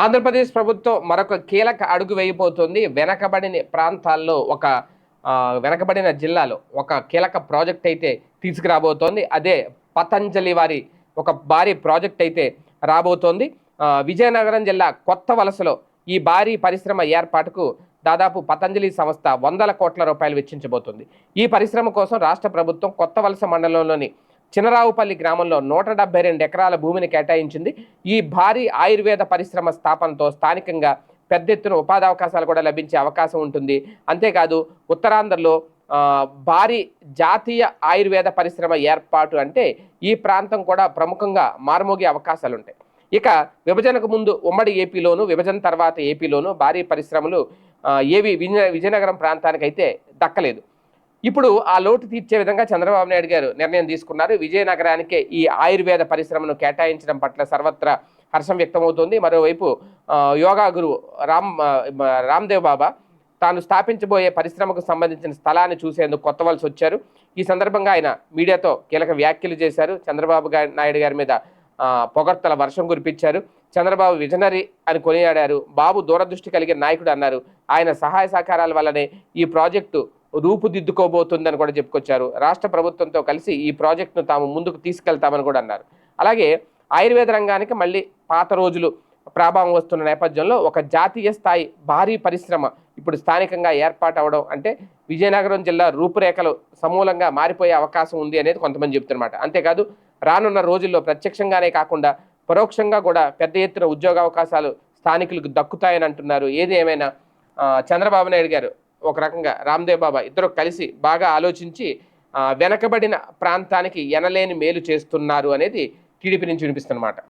ఆంధ్రప్రదేశ్ ప్రభుత్వం మరొక కీలక అడుగు వేయబోతోంది. వెనకబడిన ప్రాంతాల్లో ఒక వెనకబడిన జిల్లాలో ఒక కీలక ప్రాజెక్ట్ అయితే తీసుకురాబోతోంది. అదే పతంజలి వారి ఒక భారీ ప్రాజెక్ట్ అయితే రాబోతోంది. విజయనగరం జిల్లా కొత్త వలసలో ఈ భారీ పరిశ్రమ ఏర్పాటుకు దాదాపు పతంజలి సంస్థ వందల కోట్ల రూపాయలు వెచ్చించబోతుంది. ఈ పరిశ్రమ కోసం రాష్ట్ర ప్రభుత్వం కొత్త వలస మండలంలోని చినరావుపల్లి గ్రామంలో నూట డెబ్బై రెండు ఎకరాల భూమిని కేటాయించింది. ఈ భారీ ఆయుర్వేద పరిశ్రమ స్థాపనతో స్థానికంగా పెద్ద ఎత్తున ఉపాధి అవకాశాలు కూడా లభించే అవకాశం ఉంటుంది. అంతేకాదు ఉత్తరాంధ్రలో భారీ జాతీయ ఆయుర్వేద పరిశ్రమ ఏర్పాటు అంటే ఈ ప్రాంతం కూడా ప్రముఖంగా మారుమోగే అవకాశాలు ఉంటాయి. ఇక విభజనకు ముందు ఉమ్మడి ఏపీలోను విభజన తర్వాత ఏపీలోను భారీ పరిశ్రమలు ఏవి విజయ విజయనగరం ప్రాంతానికైతే దక్కలేదు. ఇప్పుడు ఆ లోటు తీర్చే విధంగా చంద్రబాబు నాయుడు గారు నిర్ణయం తీసుకున్నారు. విజయనగరానికే ఈ ఆయుర్వేద పరిశ్రమను కేటాయించడం పట్ల సర్వత్రా హర్షం వ్యక్తమవుతోంది. మరోవైపు యోగా గురువు రామ్ రామ్దేవ్ బాబా తాను స్థాపించబోయే పరిశ్రమకు సంబంధించిన స్థలాన్ని చూసేందుకు కొత్త వలసి వచ్చారు. ఈ సందర్భంగా ఆయన మీడియాతో కీలక వ్యాఖ్యలు చేశారు. చంద్రబాబు నాయుడు గారి మీద పొగర్తల పొగడ్తల వర్షం కురిపించారు. చంద్రబాబు విజనరీ అని కొనియాడారు. బాబు దూరదృష్టి కలిగిన నాయకుడు అన్నారు. ఆయన సహాయ సహకారాల వల్లనే ఈ ప్రాజెక్టు రూపుదిద్దుకోబోతుందని కూడా చెప్పుకొచ్చారు. రాష్ట్ర ప్రభుత్వంతో కలిసి ఈ ప్రాజెక్టును తాము ముందుకు తీసుకెళ్తామని కూడా అన్నారు. అలాగే ఆయుర్వేద రంగానికి మళ్ళీ పాత రోజులు ప్రాభావం వస్తున్న నేపథ్యంలో ఒక జాతీయ స్థాయి భారీ పరిశ్రమ ఇప్పుడు స్థానికంగా ఏర్పాటు అవడం అంటే విజయనగరం జిల్లా రూపురేఖలు సమూలంగా మారిపోయే అవకాశం ఉంది అనేది కొంతమంది చెప్తున్నమాట. అంతేకాదు రానున్న రోజుల్లో ప్రత్యక్షంగానే కాకుండా పరోక్షంగా కూడా పెద్ద ఎత్తున ఉద్యోగ అవకాశాలు స్థానికులకు దక్కుతాయని అంటున్నారు. ఏది ఏమైనా చంద్రబాబు నాయుడు గారు ఒక రకంగా రామ్దేవ్ బాబా ఇద్దరు కలిసి బాగా ఆలోచించి వెనకబడిన ప్రాంతానికి ఎనలేని మేలు చేస్తున్నారు అనేది టీడీపీ నుంచి వినిపిస్తున్నమాట